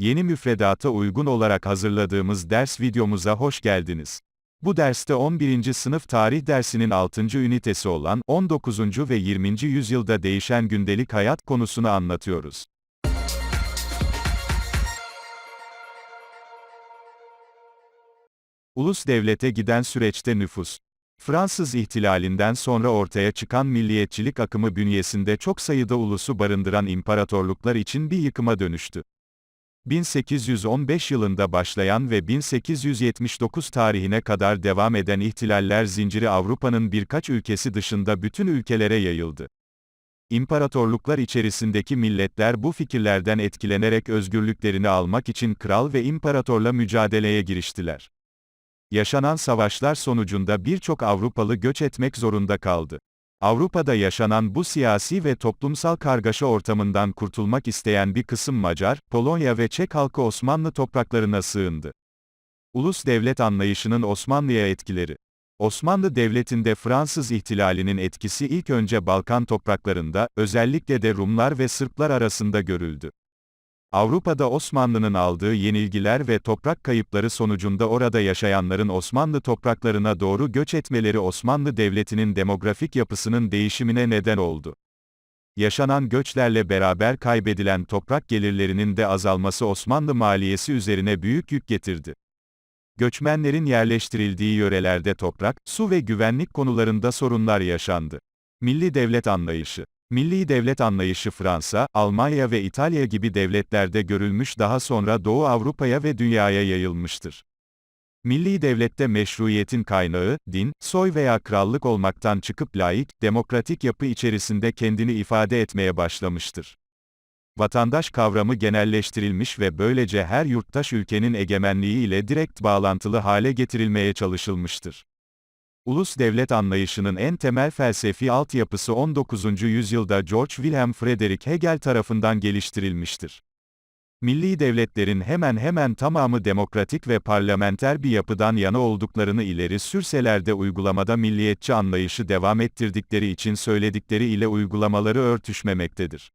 Yeni müfredata uygun olarak hazırladığımız ders videomuza hoş geldiniz. Bu derste 11. sınıf tarih dersinin 6. ünitesi olan 19. ve 20. yüzyılda değişen gündelik hayat konusunu anlatıyoruz. Ulus devlete giden süreçte nüfus. Fransız ihtilalinden sonra ortaya çıkan milliyetçilik akımı bünyesinde çok sayıda ulusu barındıran imparatorluklar için bir yıkıma dönüştü. 1815 yılında başlayan ve 1879 tarihine kadar devam eden ihtilaller zinciri Avrupa'nın birkaç ülkesi dışında bütün ülkelere yayıldı. İmparatorluklar içerisindeki milletler bu fikirlerden etkilenerek özgürlüklerini almak için kral ve imparatorla mücadeleye giriştiler. Yaşanan savaşlar sonucunda birçok Avrupalı göç etmek zorunda kaldı. Avrupa'da yaşanan bu siyasi ve toplumsal kargaşa ortamından kurtulmak isteyen bir kısım Macar, Polonya ve Çek halkı Osmanlı topraklarına sığındı. Ulus devlet anlayışının Osmanlı'ya etkileri. Osmanlı Devleti'nde Fransız ihtilalinin etkisi ilk önce Balkan topraklarında, özellikle de Rumlar ve Sırplar arasında görüldü. Avrupa'da Osmanlı'nın aldığı yenilgiler ve toprak kayıpları sonucunda orada yaşayanların Osmanlı topraklarına doğru göç etmeleri Osmanlı Devleti'nin demografik yapısının değişimine neden oldu. Yaşanan göçlerle beraber kaybedilen toprak gelirlerinin de azalması Osmanlı maliyesi üzerine büyük yük getirdi. Göçmenlerin yerleştirildiği yörelerde toprak, su ve güvenlik konularında sorunlar yaşandı. Milli devlet anlayışı Milli devlet anlayışı Fransa, Almanya ve İtalya gibi devletlerde görülmüş daha sonra Doğu Avrupa'ya ve dünyaya yayılmıştır. Milli devlette meşruiyetin kaynağı, din, soy veya krallık olmaktan çıkıp laik, demokratik yapı içerisinde kendini ifade etmeye başlamıştır. Vatandaş kavramı genelleştirilmiş ve böylece her yurttaş ülkenin egemenliği ile direkt bağlantılı hale getirilmeye çalışılmıştır. Ulus devlet anlayışının en temel felsefi altyapısı 19. yüzyılda George Wilhelm Friedrich Hegel tarafından geliştirilmiştir. Milli devletlerin hemen hemen tamamı demokratik ve parlamenter bir yapıdan yana olduklarını ileri sürseler de uygulamada milliyetçi anlayışı devam ettirdikleri için söyledikleri ile uygulamaları örtüşmemektedir.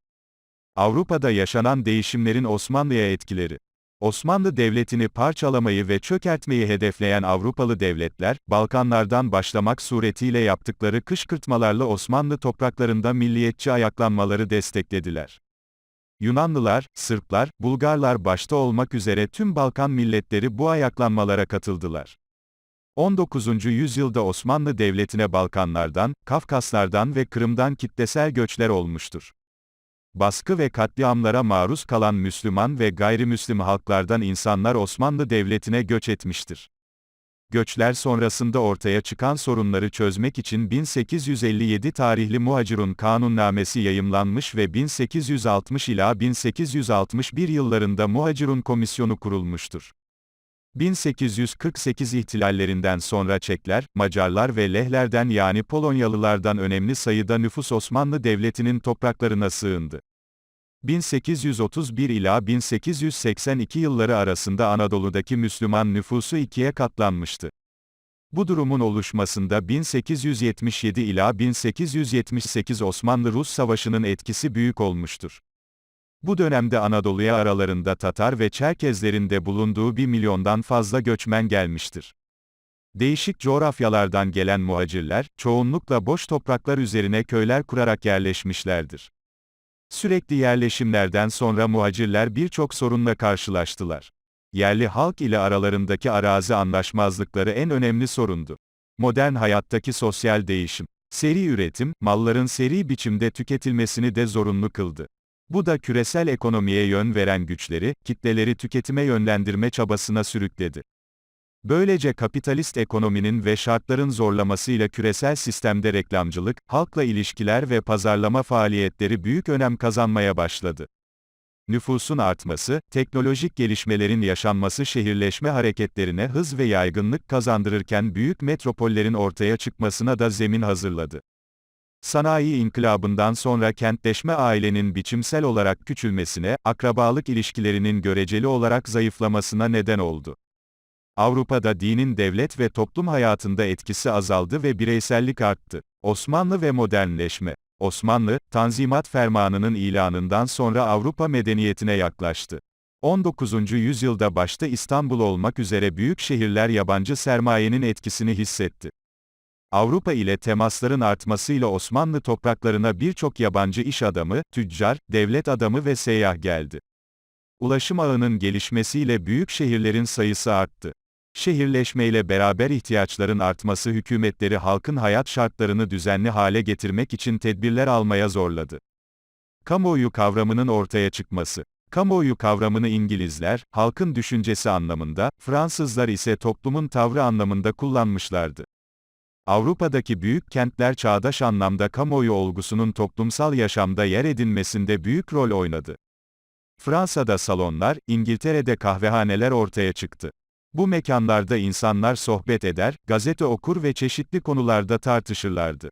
Avrupa'da yaşanan değişimlerin Osmanlı'ya etkileri Osmanlı Devleti'ni parçalamayı ve çökertmeyi hedefleyen Avrupalı devletler, Balkanlardan başlamak suretiyle yaptıkları kışkırtmalarla Osmanlı topraklarında milliyetçi ayaklanmaları desteklediler. Yunanlılar, Sırplar, Bulgarlar başta olmak üzere tüm Balkan milletleri bu ayaklanmalara katıldılar. 19. yüzyılda Osmanlı Devleti'ne Balkanlardan, Kafkaslardan ve Kırım'dan kitlesel göçler olmuştur baskı ve katliamlara maruz kalan Müslüman ve gayrimüslim halklardan insanlar Osmanlı Devleti'ne göç etmiştir. Göçler sonrasında ortaya çıkan sorunları çözmek için 1857 tarihli Muhacirun Kanunnamesi yayımlanmış ve 1860 ila 1861 yıllarında Muhacirun Komisyonu kurulmuştur. 1848 ihtilallerinden sonra Çekler, Macarlar ve Lehlerden yani Polonyalılardan önemli sayıda nüfus Osmanlı Devleti'nin topraklarına sığındı. 1831 ila 1882 yılları arasında Anadolu'daki Müslüman nüfusu ikiye katlanmıştı. Bu durumun oluşmasında 1877 ila 1878 Osmanlı-Rus Savaşı'nın etkisi büyük olmuştur. Bu dönemde Anadolu'ya aralarında Tatar ve Çerkezlerin de bulunduğu bir milyondan fazla göçmen gelmiştir. Değişik coğrafyalardan gelen muhacirler, çoğunlukla boş topraklar üzerine köyler kurarak yerleşmişlerdir. Sürekli yerleşimlerden sonra muhacirler birçok sorunla karşılaştılar. Yerli halk ile aralarındaki arazi anlaşmazlıkları en önemli sorundu. Modern hayattaki sosyal değişim, seri üretim, malların seri biçimde tüketilmesini de zorunlu kıldı. Bu da küresel ekonomiye yön veren güçleri, kitleleri tüketime yönlendirme çabasına sürükledi. Böylece kapitalist ekonominin ve şartların zorlamasıyla küresel sistemde reklamcılık, halkla ilişkiler ve pazarlama faaliyetleri büyük önem kazanmaya başladı. Nüfusun artması, teknolojik gelişmelerin yaşanması şehirleşme hareketlerine hız ve yaygınlık kazandırırken büyük metropollerin ortaya çıkmasına da zemin hazırladı. Sanayi inkılabından sonra kentleşme ailenin biçimsel olarak küçülmesine, akrabalık ilişkilerinin göreceli olarak zayıflamasına neden oldu. Avrupa'da dinin devlet ve toplum hayatında etkisi azaldı ve bireysellik arttı. Osmanlı ve modernleşme. Osmanlı, Tanzimat Fermanı'nın ilanından sonra Avrupa medeniyetine yaklaştı. 19. yüzyılda başta İstanbul olmak üzere büyük şehirler yabancı sermayenin etkisini hissetti. Avrupa ile temasların artmasıyla Osmanlı topraklarına birçok yabancı iş adamı, tüccar, devlet adamı ve seyyah geldi. Ulaşım ağının gelişmesiyle büyük şehirlerin sayısı arttı. Şehirleşmeyle beraber ihtiyaçların artması hükümetleri halkın hayat şartlarını düzenli hale getirmek için tedbirler almaya zorladı. Kamuoyu kavramının ortaya çıkması. Kamuoyu kavramını İngilizler, halkın düşüncesi anlamında, Fransızlar ise toplumun tavrı anlamında kullanmışlardı. Avrupa'daki büyük kentler çağdaş anlamda kamuoyu olgusunun toplumsal yaşamda yer edinmesinde büyük rol oynadı. Fransa'da salonlar, İngiltere'de kahvehaneler ortaya çıktı. Bu mekanlarda insanlar sohbet eder, gazete okur ve çeşitli konularda tartışırlardı.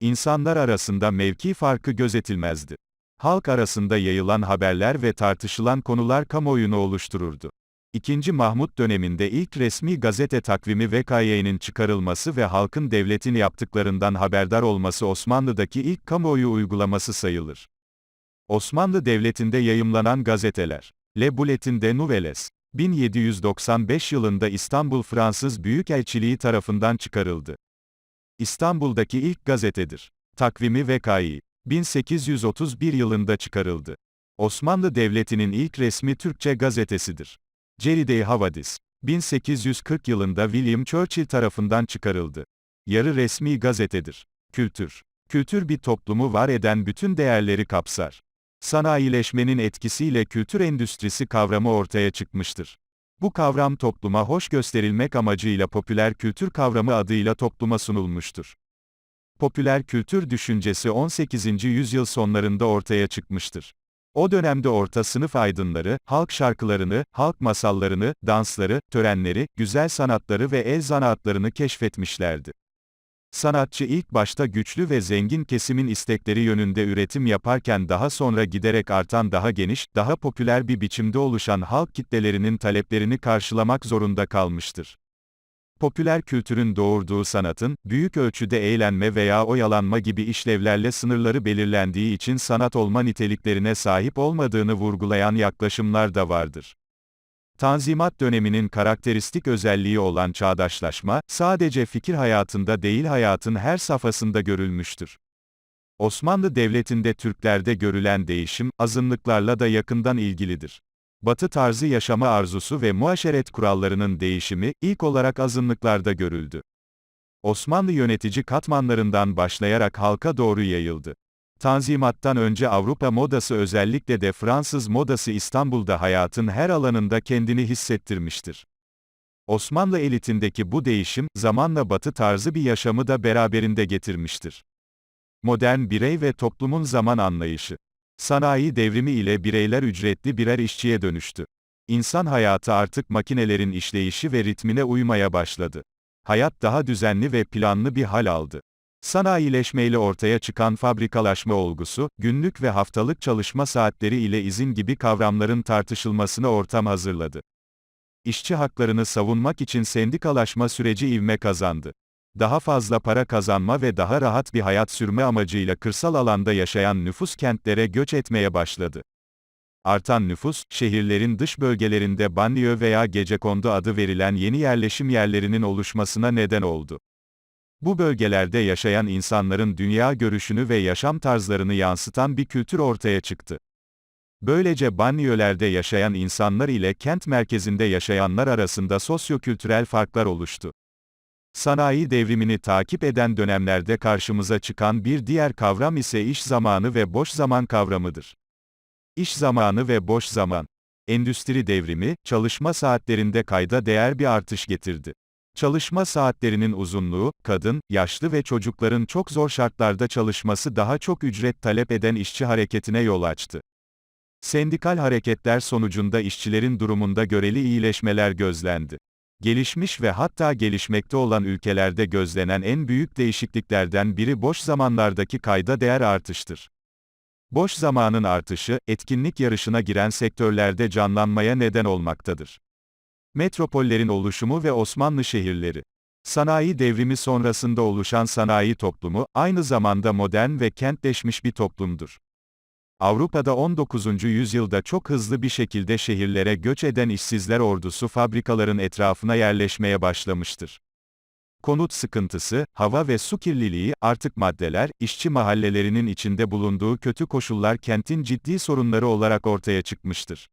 İnsanlar arasında mevki farkı gözetilmezdi. Halk arasında yayılan haberler ve tartışılan konular kamuoyunu oluştururdu. İkinci Mahmut döneminde ilk resmi gazete takvimi VKY'nin çıkarılması ve halkın devletin yaptıklarından haberdar olması Osmanlı'daki ilk kamuoyu uygulaması sayılır. Osmanlı Devleti'nde yayımlanan gazeteler. Le Bulletin de Nouvelles. 1795 yılında İstanbul Fransız Büyükelçiliği tarafından çıkarıldı. İstanbul'daki ilk gazetedir. Takvimi VKY. 1831 yılında çıkarıldı. Osmanlı Devleti'nin ilk resmi Türkçe gazetesidir. Ceride-i Havadis. 1840 yılında William Churchill tarafından çıkarıldı. Yarı resmi gazetedir. Kültür. Kültür bir toplumu var eden bütün değerleri kapsar. Sanayileşmenin etkisiyle kültür endüstrisi kavramı ortaya çıkmıştır. Bu kavram topluma hoş gösterilmek amacıyla popüler kültür kavramı adıyla topluma sunulmuştur. Popüler kültür düşüncesi 18. yüzyıl sonlarında ortaya çıkmıştır. O dönemde orta sınıf aydınları, halk şarkılarını, halk masallarını, dansları, törenleri, güzel sanatları ve el zanaatlarını keşfetmişlerdi. Sanatçı ilk başta güçlü ve zengin kesimin istekleri yönünde üretim yaparken daha sonra giderek artan daha geniş, daha popüler bir biçimde oluşan halk kitlelerinin taleplerini karşılamak zorunda kalmıştır. Popüler kültürün doğurduğu sanatın, büyük ölçüde eğlenme veya oyalanma gibi işlevlerle sınırları belirlendiği için sanat olma niteliklerine sahip olmadığını vurgulayan yaklaşımlar da vardır. Tanzimat döneminin karakteristik özelliği olan çağdaşlaşma, sadece fikir hayatında değil hayatın her safhasında görülmüştür. Osmanlı Devleti'nde Türklerde görülen değişim, azınlıklarla da yakından ilgilidir. Batı tarzı yaşama arzusu ve muaşeret kurallarının değişimi, ilk olarak azınlıklarda görüldü. Osmanlı yönetici katmanlarından başlayarak halka doğru yayıldı. Tanzimattan önce Avrupa modası özellikle de Fransız modası İstanbul'da hayatın her alanında kendini hissettirmiştir. Osmanlı elitindeki bu değişim, zamanla batı tarzı bir yaşamı da beraberinde getirmiştir. Modern birey ve toplumun zaman anlayışı. Sanayi devrimi ile bireyler ücretli birer işçiye dönüştü. İnsan hayatı artık makinelerin işleyişi ve ritmine uymaya başladı. Hayat daha düzenli ve planlı bir hal aldı. Sanayileşmeyle ortaya çıkan fabrikalaşma olgusu, günlük ve haftalık çalışma saatleri ile izin gibi kavramların tartışılmasına ortam hazırladı. İşçi haklarını savunmak için sendikalaşma süreci ivme kazandı. Daha fazla para kazanma ve daha rahat bir hayat sürme amacıyla kırsal alanda yaşayan nüfus kentlere göç etmeye başladı. Artan nüfus, şehirlerin dış bölgelerinde banliyö veya gecekondu adı verilen yeni yerleşim yerlerinin oluşmasına neden oldu. Bu bölgelerde yaşayan insanların dünya görüşünü ve yaşam tarzlarını yansıtan bir kültür ortaya çıktı. Böylece banyölerde yaşayan insanlar ile kent merkezinde yaşayanlar arasında sosyokültürel farklar oluştu. Sanayi devrimini takip eden dönemlerde karşımıza çıkan bir diğer kavram ise iş zamanı ve boş zaman kavramıdır. İş zamanı ve boş zaman. Endüstri devrimi, çalışma saatlerinde kayda değer bir artış getirdi. Çalışma saatlerinin uzunluğu, kadın, yaşlı ve çocukların çok zor şartlarda çalışması daha çok ücret talep eden işçi hareketine yol açtı. Sendikal hareketler sonucunda işçilerin durumunda göreli iyileşmeler gözlendi. Gelişmiş ve hatta gelişmekte olan ülkelerde gözlenen en büyük değişikliklerden biri boş zamanlardaki kayda değer artıştır. Boş zamanın artışı, etkinlik yarışına giren sektörlerde canlanmaya neden olmaktadır. Metropollerin oluşumu ve Osmanlı şehirleri. Sanayi devrimi sonrasında oluşan sanayi toplumu, aynı zamanda modern ve kentleşmiş bir toplumdur. Avrupa'da 19. yüzyılda çok hızlı bir şekilde şehirlere göç eden işsizler ordusu fabrikaların etrafına yerleşmeye başlamıştır. Konut sıkıntısı, hava ve su kirliliği, artık maddeler, işçi mahallelerinin içinde bulunduğu kötü koşullar kentin ciddi sorunları olarak ortaya çıkmıştır.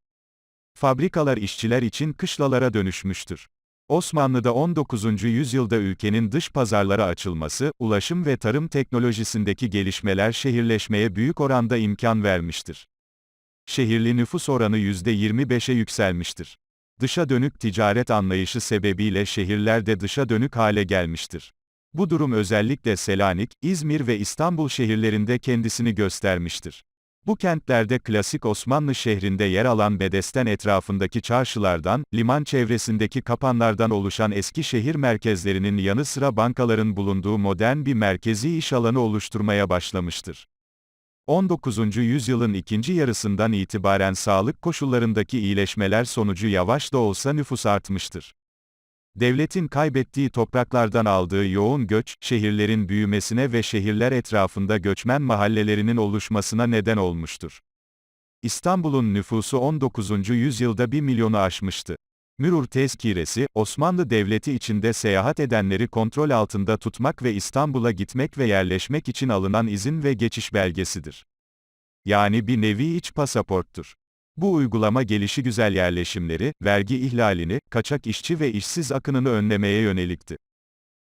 Fabrikalar işçiler için kışlalara dönüşmüştür. Osmanlı'da 19. yüzyılda ülkenin dış pazarlara açılması, ulaşım ve tarım teknolojisindeki gelişmeler şehirleşmeye büyük oranda imkan vermiştir. Şehirli nüfus oranı %25'e yükselmiştir. Dışa dönük ticaret anlayışı sebebiyle şehirler de dışa dönük hale gelmiştir. Bu durum özellikle Selanik, İzmir ve İstanbul şehirlerinde kendisini göstermiştir. Bu kentlerde klasik Osmanlı şehrinde yer alan Bedesten etrafındaki çarşılardan, liman çevresindeki kapanlardan oluşan eski şehir merkezlerinin yanı sıra bankaların bulunduğu modern bir merkezi iş alanı oluşturmaya başlamıştır. 19. yüzyılın ikinci yarısından itibaren sağlık koşullarındaki iyileşmeler sonucu yavaş da olsa nüfus artmıştır. Devletin kaybettiği topraklardan aldığı yoğun göç, şehirlerin büyümesine ve şehirler etrafında göçmen mahallelerinin oluşmasına neden olmuştur. İstanbul'un nüfusu 19. yüzyılda 1 milyonu aşmıştı. Mürur tezkiresi, Osmanlı Devleti içinde seyahat edenleri kontrol altında tutmak ve İstanbul'a gitmek ve yerleşmek için alınan izin ve geçiş belgesidir. Yani bir nevi iç pasaporttur. Bu uygulama gelişigüzel yerleşimleri, vergi ihlalini, kaçak işçi ve işsiz akınını önlemeye yönelikti.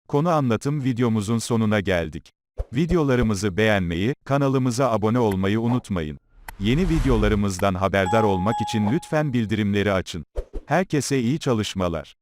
Konu anlatım videomuzun sonuna geldik. Videolarımızı beğenmeyi, kanalımıza abone olmayı unutmayın. Yeni videolarımızdan haberdar olmak için lütfen bildirimleri açın. Herkese iyi çalışmalar.